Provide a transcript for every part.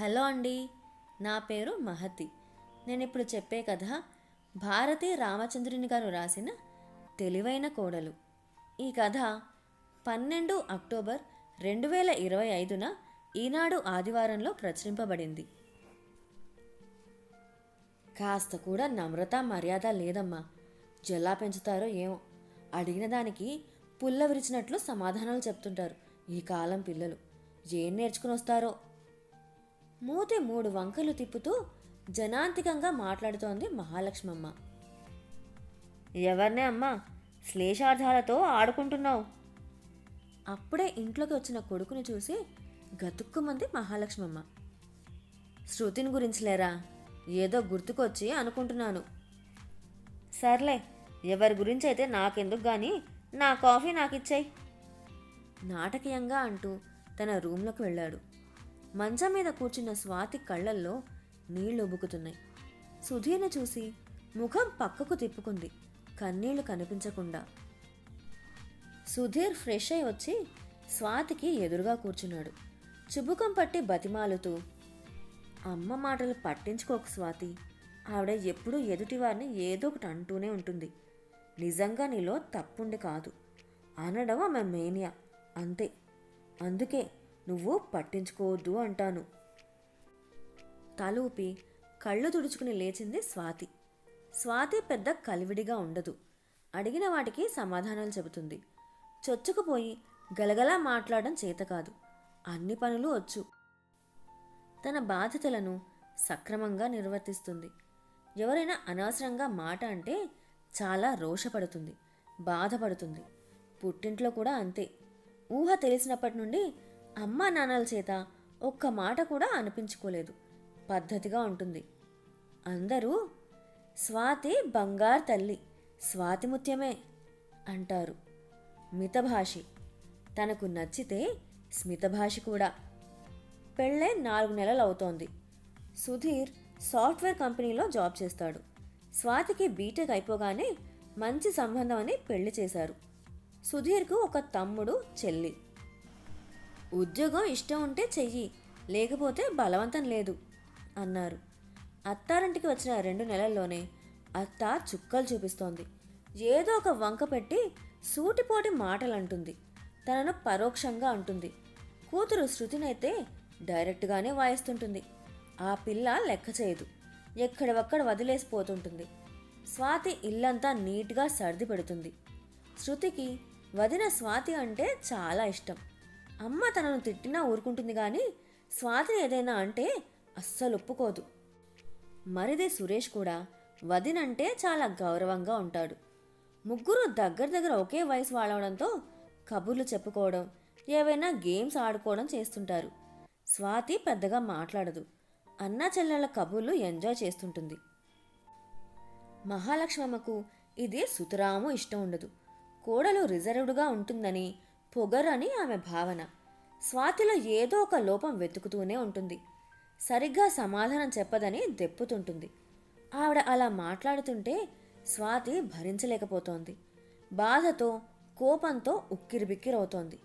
Hello అండి నా పేరు మహతి. నేను ఇప్పుడు చెప్పే కథ భారతి రామచంద్రుని గారు రాసిన తెలివైన కోడలు. ఈ కథ పన్నెండు అక్టోబర్ రెండు వేల ఇరవై ఐదున ఈనాడు ఆదివారంలో ప్రచురింపబడింది. కాస్త కూడా నమ్రత మర్యాద లేదమ్మా. జల్లా పెంచుతారో ఏమో. అడిగిన దానికి పుల్ల విరిచినట్లు సమాధానాలు చెప్తుంటారు ఈ కాలం పిల్లలు. ఏం నేర్చుకుని వస్తారో మూతి మూడు వంకలు తిప్పుతూ జనాంతికంగా మాట్లాడుతోంది మహాలక్ష్మమ్మ. ఎవరినే అమ్మా శ్లేషార్థాలతో ఆడుకుంటున్నావు? అప్పుడే ఇంట్లోకి వచ్చిన కొడుకుని చూసి గతుక్కుమంది మహాలక్ష్మమ్మ. శృతిని గురించిలేరా ఏదో గుర్తుకొచ్చి అనుకుంటున్నాను. సర్లే ఎవరి గురించి అయితే నాకెందుకు కానీ నా కాఫీ నాకు ఇచ్చాయి నాటకీయంగా అంటూ తన రూమ్లోకి వెళ్ళాడు. మంచం మీద కూర్చున్న స్వాతి కళ్ళల్లో నీళ్ళు ఉబుకుతున్నాయి. సుధీర్ని చూసి ముఖం పక్కకు తిప్పుకుంది. కన్నీళ్ళు కనిపించకుండా. సుధీర్ ఫ్రెష్ అయి వచ్చి స్వాతికి ఎదురుగా కూర్చున్నాడు. చుబుకం పట్టి బతిమాలుతూ అమ్మ మాటలు పట్టించుకోక స్వాతి. ఆవిడ ఎప్పుడూ ఎదుటివారిని ఏదో ఒకటి అంటూనే ఉంటుంది. నిజంగా నీలో తప్పుండి కాదు. అనడం ఆమె మేనియా. అంతే. అందుకే నువ్వు పట్టించుకోవద్దు అంటాను. తలూపి కళ్ళు తుడుచుకుని లేచింది స్వాతి. స్వాతి పెద్ద కలివిడిగా ఉండదు. అడిగిన వాటికి సమాధానాలు చెబుతుంది. చొచ్చుకుపోయి గలగలా మాట్లాడడం చేత కాదు. అన్ని పనులు వచ్చు. తన బాధ్యతలను సక్రమంగా నిర్వర్తిస్తుంది. ఎవరైనా అనవసరంగా మాట అంటే చాలా రోషపడుతుంది బాధపడుతుంది. పుట్టింట్లో కూడా అంతే. ఊహ తెలిసినప్పటి నుండి అమ్మా నాన్నల చేత ఒక్క మాట కూడా అనిపించుకోలేదు. పద్ధతిగా ఉంటుంది. అందరూ స్వాతి బంగారు తల్లి స్వాతి ముత్యమే అంటారు. మితభాషి. తనకు నచ్చితే స్మితభాషి కూడా. పెళ్ళే నాలుగు నెలలు అవుతోంది. సుధీర్ సాఫ్ట్వేర్ కంపెనీలో జాబ్ చేస్తాడు. స్వాతికి బీటెక్ అయిపోగానే మంచి సంబంధం అని పెళ్ళి చేశారు. సుధీర్కు ఒక తమ్ముడు చెల్లి. ఉద్యోగం ఇష్టం ఉంటే చెయ్యి లేకపోతే బలవంతం లేదు అన్నారు. అత్తారింటికి వచ్చిన రెండు నెలల్లోనే అత్త చుక్కలు చూపిస్తోంది. ఏదో ఒక వంక పెట్టి సూటిపోటి మాటలు అంటుంది తనను పరోక్షంగా అంటుంది. కూతురు శృతినైతే డైరెక్ట్గానే వాయిస్తుంటుంది. ఆ పిల్ల లెక్క చేయదు. ఎక్కడవక్కడ వదిలేసిపోతుంటుంది. స్వాతి ఇల్లంతా నీట్గా సర్ది పెడుతుంది. శృతికి వదిన స్వాతి అంటే చాలా ఇష్టం. అమ్మ తనను తిట్టినా ఊరుకుంటుంది కానీ స్వాతి ఏదైనా అంటే అస్సలు ఒప్పుకోదు. మరిది సురేష్ కూడా వదినంటే చాలా గౌరవంగా ఉంటాడు. ముగ్గురు దగ్గర దగ్గర ఒకే వయసు వాళ్ళవడంతో కబుర్లు చెప్పుకోవడం ఏవైనా గేమ్స్ ఆడుకోవడం చేస్తుంటారు. స్వాతి పెద్దగా మాట్లాడదు. అన్నా చెల్లెళ్ళ కబుర్లు ఎంజాయ్ చేస్తుంటుంది. మహాలక్ష్మమ్మకు ఇది సుతరాము ఇష్టం ఉండదు. కోడలు రిజర్వ్డ్గా ఉంటుందని పొగరని ఆమె భావన. స్వాతిలో ఏదో ఒక లోపం వెతుకుతూనే ఉంటుంది. సరిగ్గా సమాధానం చెప్పదని దెప్పుతుంటుంది. ఆవిడ అలా మాట్లాడుతుంటే స్వాతి భరించలేకపోతోంది. బాధతో కోపంతో ఉక్కిరిబిక్కిరవుతోంది.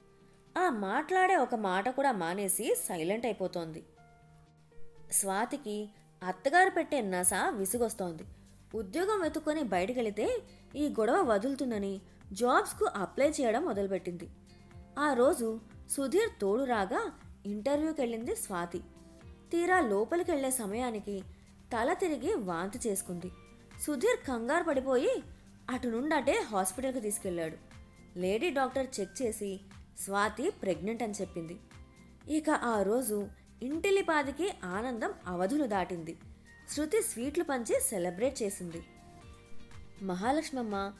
ఆ మాట్లాడే ఒక మాట కూడా మానేసి సైలెంట్ అయిపోతోంది. స్వాతికి అత్తగారు పెట్టే నస విసుగొస్తోంది. ఉద్యోగం వెతుక్కొని బయటకెళితే ఈ గొడవ వదులుతుందని జాబ్స్కు అప్లై చేయడం మొదలుపెట్టింది. ఆ రోజు సుధీర్ తోడు రాగా ఇంటర్వ్యూకి వెళ్ళింది స్వాతి. తీరా లోపలికి వెళ్ళే సమయానికి తల తిరిగి వాంతి చేసుకుంది. సుధీర్ కంగారు పడిపోయి అటు నుండటే హాస్పిటల్కి తీసుకెళ్ళాడు. లేడీ డాక్టర్ చెక్ చేసి స్వాతి ప్రెగ్నెంట్ అని చెప్పింది. ఇక ఆ రోజు ఇంటిలిపాదికి ఆనందం అవధులు దాటింది. శృతి స్వీట్లు పంచి సెలబ్రేట్ చేసింది. మహాలక్ష్మమ్మ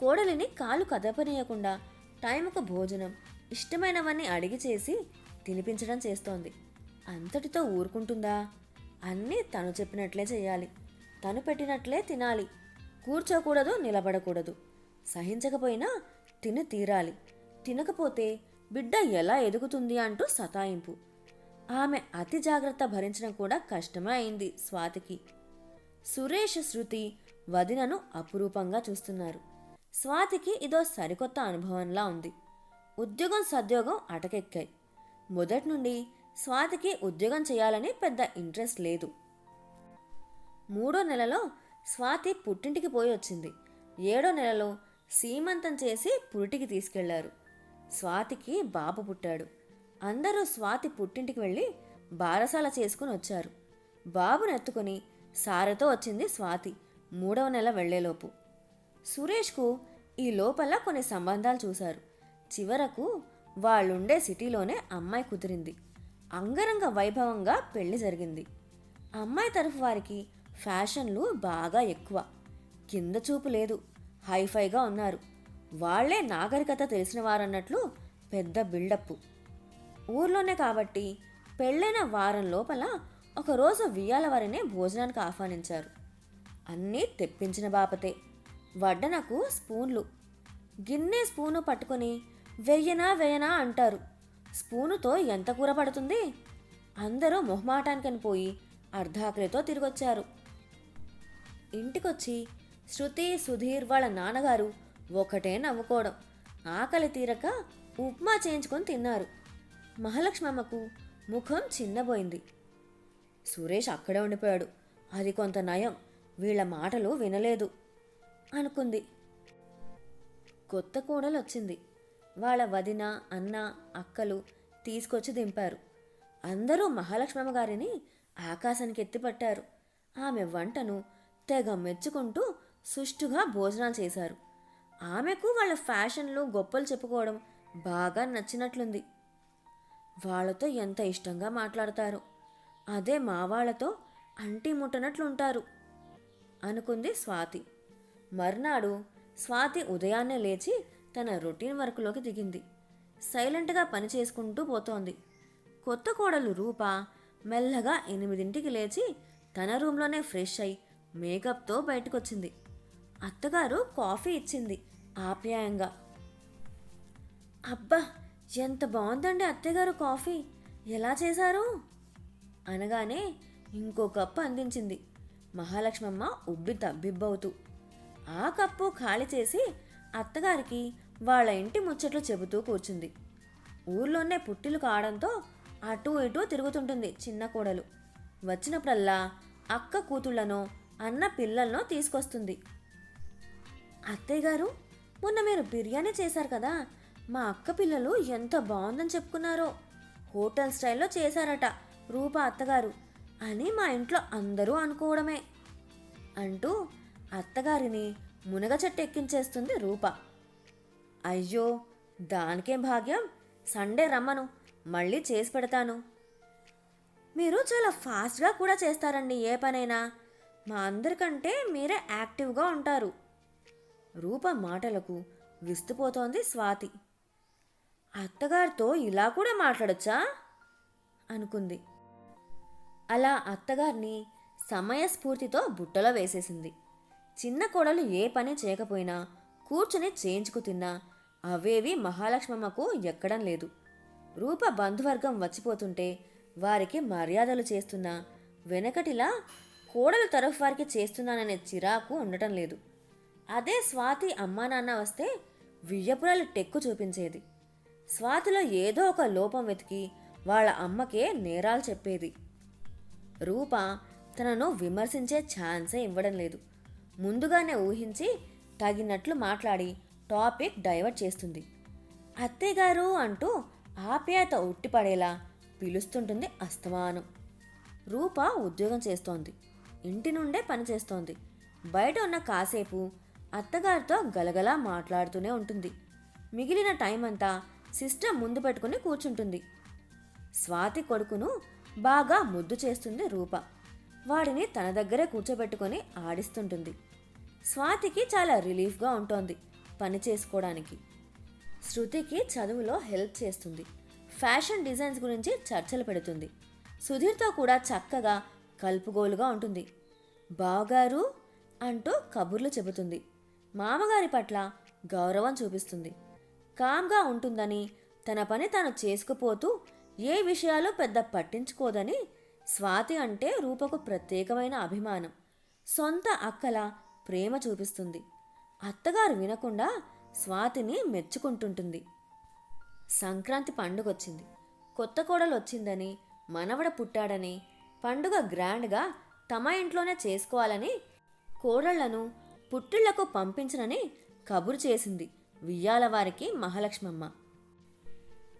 కోడలిని కాలు కదపనీయకుండా టైంకు భోజనం ఇష్టమైనవన్నీ అడిగి చేసి తినిపించడం చేస్తోంది. అంతటితో ఊరుకుంటుందా? అన్నీ తను చెప్పినట్లే చేయాలి. తను పెట్టినట్లే తినాలి. కూర్చోకూడదు నిలబడకూడదు. సహించకపోయినా తిని తీరాలి. తినకపోతే బిడ్డ ఎలా ఎదుగుతుంది అంటూ సతాయింపు. ఆమె అతి జాగ్రత్త భరించడం కూడా కష్టమే అయింది స్వాతికి. సురేష్ శృతి వదినను అపురూపంగా చూస్తున్నారు. స్వాతికి ఇదో సరికొత్త అనుభవంలా ఉంది. ఉద్యోగం సద్యోగం అటకెక్కాయి. మొదటి నుండి స్వాతికి ఉద్యోగం చేయాలని పెద్ద ఇంట్రెస్ట్ లేదు. మూడో నెలలో స్వాతి పుట్టింటికి పోయి వచ్చింది. ఏడో నెలలో సీమంతం చేసి పురిటికి తీసుకెళ్ళారు. స్వాతికి బాబు పుట్టాడు. అందరూ స్వాతి పుట్టింటికి వెళ్ళి బారసాల చేసుకుని వచ్చారు. బాబుని ఎత్తుకుని సారెతో వచ్చింది స్వాతి మూడవ నెల వెళ్ళేలోపు సురేష్కు ఈ లోపల కొన్ని సంబంధాలు చూశారు. చివరకు వాళ్ళుండే సిటీలోనే అమ్మాయి కుదిరింది. అంగరంగ వైభవంగా పెళ్ళి జరిగింది. అమ్మాయి తరఫు వారికి ఫ్యాషన్లు బాగా ఎక్కువ. కింద చూపు లేదు. హైఫైగా ఉన్నారు. వాళ్ళే నాగరికత తెలిసిన వారన్నట్లు పెద్ద బిల్డప్ ఊర్లోనే కాబట్టి పెళ్ళైన వారం లోపల ఒకరోజు వియ్యాల వారినే భోజనానికి ఆహ్వానించారు. అన్నీ తెప్పించిన బాపతే. వడ్డనకు స్పూన్లు. గిన్నె స్పూను పట్టుకొని వెయ్యనా వేయనా అంటారు. స్పూనుతో ఎంత కూర పడుతుంది? అందరూ మొహమాటానికని పోయి అర్ధాకలితో తిరిగొచ్చారు. ఇంటికొచ్చి శృతి సుధీర్ వాళ్ళ నాన్నగారు ఒకటే నవ్వుకోవడం. ఆకలి తీరక ఉప్మా చేయించుకొని తిన్నారు. మహాలక్ష్మమ్మకు ముఖం చిన్నబోయింది. సురేష్ అక్కడే ఉండిపోయాడు. అది కొంత నయం. వీళ్ళ మాటలు వినలేదు. అనుకుంది. కొత్త కోడలు వచ్చింది వాళ్ళ వదిన అన్న అక్కలు తీసుకొచ్చి దింపారు. అందరూ మహాలక్ష్మమ్మ గారిని ఆకాశానికి ఎత్తిపట్టారు. ఆమె వంటను తెగ మెచ్చుకుంటూ సుష్టుగా భోజనాలు చేశారు. ఆమెకు వాళ్ళ ఫ్యాషన్లు గొప్పలు చెప్పుకోవడం బాగా నచ్చినట్లుంది. వాళ్ళతో ఎంత ఇష్టంగా మాట్లాడతారు? అదే మా వాళ్ళతో అంటి ముట్టనట్లుంటారు అనుకుంది స్వాతి. మర్నాడు స్వాతి ఉదయాన్నే లేచి తన రొటీన్ వర్క్లోకి దిగింది. సైలెంట్గా పని చేసుకుంటూ పోతోంది. కొత్త కోడలు రూప మెల్లగా ఎనిమిదింటికి లేచి తన రూమ్లోనే ఫ్రెష్ అయి మేకప్తో బయటకొచ్చింది. అత్తగారు కాఫీ ఇచ్చింది ఆప్యాయంగా. అబ్బా ఎంత బాగుందండి అత్తగారు కాఫీ! ఎలా చేశారు? అనగానే ఇంకో కప్పు అందించింది. మహాలక్ష్మమ్మ ఉబ్బి తబ్బిబ్బవుతూ ఆ కప్పు ఖాళీ చేసి అత్తగారికి వాళ్ళ ఇంటి ముచ్చట్లు చెబుతూ కూర్చుంది. ఊర్లోనే పుట్టిలు కావడంతో అటూ ఇటూ తిరుగుతుంటుంది చిన్న కోడలు. వచ్చినప్పుడల్లా అక్క కూతుళ్ళను అన్న పిల్లలను తీసుకొస్తుంది. అత్తయ్య గారు మొన్న మీరు బిర్యానీ చేశారు కదా మా అక్క పిల్లలు ఎంత బాగుందని చెప్పుకున్నారో. హోటల్ స్టైల్లో చేశారట రూప అత్తగారు అని మా ఇంట్లో అందరూ అనుకోవడమే అంటూ అత్తగారిని మునగ చెట్టు ఎక్కించేస్తుంది రూప. అయ్యో దానికేం భాగ్యం? సండే రమ్మను మళ్ళీ చేసి పెడతాను. మీరు చాలా ఫాస్ట్గా కూడా చేస్తారండి ఏ పనైనా. మా అందరికంటే మీరే యాక్టివ్గా ఉంటారు. రూప మాటలకు విస్తుపోతోంది స్వాతి. అత్తగారితో ఇలా కూడా మాట్లాడొచ్చా? అనుకుంది. అలా అత్తగారిని సమయస్ఫూర్తితో బుట్టలో వేసేసింది. చిన్న కోడలు ఏ పని చేయకపోయినా కూర్చుని చేయించుకు తిన్నా అవేవి మహాలక్ష్మమ్మకు ఎక్కడం లేదు. రూప బంధువర్గం వచ్చిపోతుంటే వారికి మర్యాదలు చేస్తున్నా వెనకటిలా కోడలు తరఫు వారికి చేస్తున్నాననే చిరాకు ఉండటం లేదు. అదే స్వాతి అమ్మా నాన్న వస్తే వియ్యపురాలు టెక్కు చూపించేది. స్వాతిలో ఏదో ఒక లోపం వెతికి వాళ్ళ అమ్మకే నేరాలు చెప్పేది. రూప తనను విమర్శించే ఛాన్సే ఇవ్వడం లేదు. ముందుగానే ఊహించి తగినట్లు మాట్లాడి టాపిక్ డైవర్ట్ చేస్తుంది. అత్తయ్యగారు అంటూ ఆప్యాయత ఉట్టిపడేలా పిలుస్తుంటుంది అస్తమానం. రూప ఉద్యోగం చేస్తోంది. ఇంటి నుండే పని చేస్తోంది. బయట ఉన్న కాసేపు అత్తగారితో గలగలా మాట్లాడుతూనే ఉంటుంది. మిగిలిన టైం అంతా సిస్టమ్ ముందు పెట్టుకుని కూర్చుంటుంది. స్వాతి కొడుకును బాగా ముద్దు చేస్తుంది రూప. వాడిని తన దగ్గరే కూర్చోబెట్టుకొని ఆడిస్తుంటుంది. స్వాతికి చాలా రిలీఫ్గా ఉంటోంది పని చేసుకోవడానికి. శృతికి చదువులో హెల్ప్ చేస్తుంది. ఫ్యాషన్ డిజైన్స్ గురించి చర్చలు పెడుతుంది. సుధీర్తో కూడా చక్కగా కలుపుగోలుగా ఉంటుంది. బావగారు అంటూ కబుర్లు చెబుతుంది. మామగారి పట్ల గౌరవం చూపిస్తుంది. కామ్గా ఉంటుందని తన పని తాను చేసుకుపోతూ ఏ విషయాలు పెద్ద పట్టించుకోదని స్వాతి అంటే రూపకు ప్రత్యేకమైన అభిమానం. సొంత అక్కల ప్రేమ చూపిస్తుంది. అత్తగారు వినకుండా స్వాతిని మెచ్చుకుంటుంటుంది. సంక్రాంతి పండుగొచ్చింది. కొత్త కోడలు వచ్చిందని మనవడ పుట్టాడని పండుగ గ్రాండ్గా తమ ఇంట్లోనే చేసుకోవాలని కోడళ్ళను పుట్టిళ్ళకు పంపించనని కబురు చేసింది వియ్యాల వారికి మహాలక్ష్మమ్మ.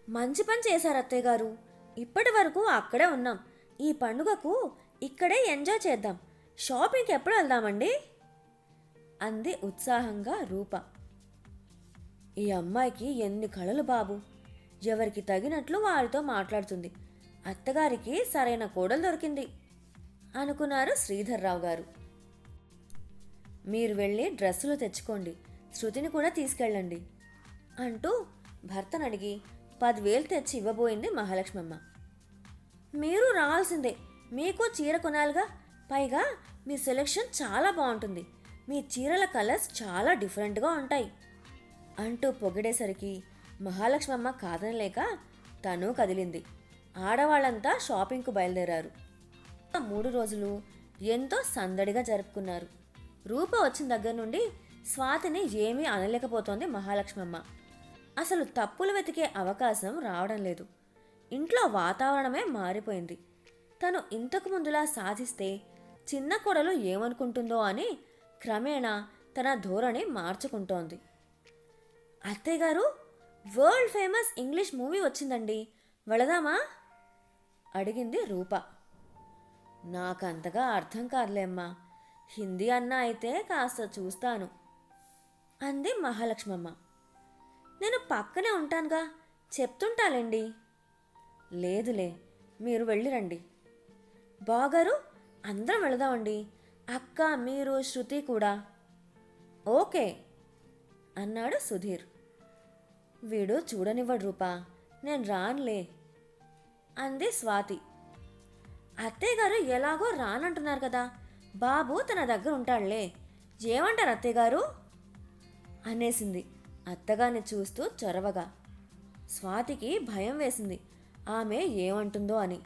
మంచి పని చేశారు అత్తయ్య గారు. ఇప్పటి వరకు అక్కడే ఉన్నాం. ఈ పండుగకు ఇక్కడే ఎంజాయ్ చేద్దాం. షాపింగ్కి ఎప్పుడు వెళ్దామండి? అంది ఉత్సాహంగా రూప. ఈ అమ్మాయికి ఎన్ని కళలు బాబు. ఎవరికి తగినట్లు వారితో మాట్లాడుతుంది. అత్తగారికి సరైన కోడలు దొరికింది అనుకున్నారు శ్రీధర్రావు గారు. మీరు వెళ్ళి డ్రెస్సులు తెచ్చుకోండి. శృతిని కూడా తీసుకెళ్ళండి అంటూ భర్తనడిగి పదివేలు తెచ్చి ఇవ్వబోయింది మహాలక్ష్మమ్మ. మీరు రావాల్సిందే. మీకు చీర కొనాలిగా? పైగా మీ సెలెక్షన్ చాలా బాగుంటుంది. మీ చీరల కలర్స్ చాలా డిఫరెంట్గా ఉంటాయి. అంటూ పొగిడేసరికి మహాలక్ష్మమ్మ కాదనలేక తను కదిలింది. ఆడవాళ్ళంతా షాపింగ్కు బయలుదేరారు. మూడు రోజులు ఎంతో సందడిగా జరుపుకున్నారు. రూప వచ్చిన దగ్గర నుండి స్వాతిని ఏమీ అనలేకపోతోంది మహాలక్ష్మమ్మ. అసలు తప్పులు వెతికే అవకాశం రావడం లేదు. ఇంట్లో వాతావరణమే మారిపోయింది. తను ఇంతకు ముందులా సాధిస్తే చిన్న కొడలు ఏమనుకుంటుందో అని క్రమేణా తన ధోరణి మార్చుకుంటోంది. అత్తయ్య గారు వరల్డ్ ఫేమస్ ఇంగ్లీష్ మూవీ వచ్చిందండి. వెళదామా? అడిగింది రూప. నాకంతగా అర్థం కాదులేమ్మా హిందీ అన్నా అయితే కాస్త చూస్తాను అంది మహాలక్ష్మమ్మ. నేను పక్కనే ఉంటానుగా చెప్తుంటాలేండి? లేదులే మీరు వెళ్ళిరండి. బాగారు అందరం వెళదామండి. అక్క మీరు శృతి కూడా. ఓకే అన్నాడు సుధీర్. వీడు చూడనివ్వడు రూపా నేను రానులే అంది స్వాతి. అత్తయ్య గారు ఎలాగో రానంటున్నారు కదా బాబు తన దగ్గర ఉంటాడులే ఏమంటారు అత్తయ్య గారు అనేసింది అత్తగారిని చూస్తూ చొరవగా. స్వాతికి భయం వేసింది ఆమె ఏమంటుందో అని.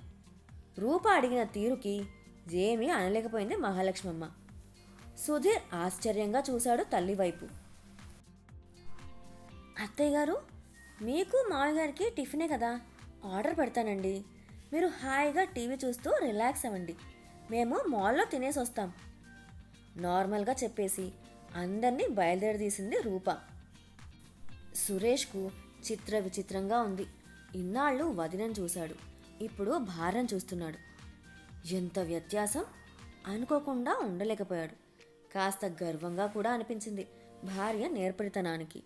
రూప అడిగిన తీరుకి ఏమీ అనలేకపోయింది మహాలక్ష్మమ్మ. సుధీర్ ఆశ్చర్యంగా చూశాడు తల్లి వైపు అత్తయ్య గారు మీకు మామయ్య గారికి టిఫినే కదా ఆర్డర్ పెడతానండి. మీరు హాయిగా టీవీ చూస్తూ రిలాక్స్ అవ్వండి. మేము మాల్లో తినేసి వస్తాం. నార్మల్గా చెప్పేసి అందరినీ బయలుదేరదీసింది రూప. సురేష్కు చిత్ర విచిత్రంగా ఉంది. ఇన్నాళ్ళు వదినను చూశాడు. ఇప్పుడు భార్యను చూస్తున్నాడు. ఎంత వ్యత్యాసం? అనుకోకుండా ఉండలేకపోయాడు. కాస్త గర్వంగా కూడా అనిపించింది భార్య నేర్పరితనానికి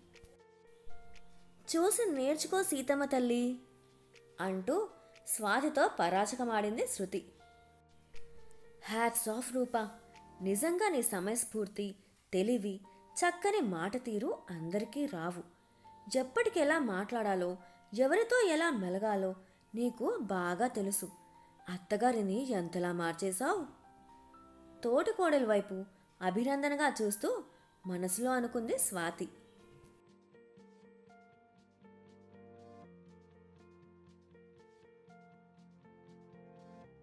చూసి నేర్చుకో సీతమ్మ తల్లి అంటూ స్వాతితో పరాచకమాడింది శృతి. Hats off Roopa. నిజంగా నీ సమయస్ఫూర్తి తెలివి చక్కని మాట తీరు అందరికీ రావు. ఎప్పటికెలా మాట్లాడాలో ఎవరితో ఎలా మెలగాలో నీకు బాగా తెలుసు. అత్తగారిని ఎంతలా మార్చేశావు? తోటి కోడలి వైపు అభినందనగా చూస్తూ మనసులో అనుకుంది స్వాతి.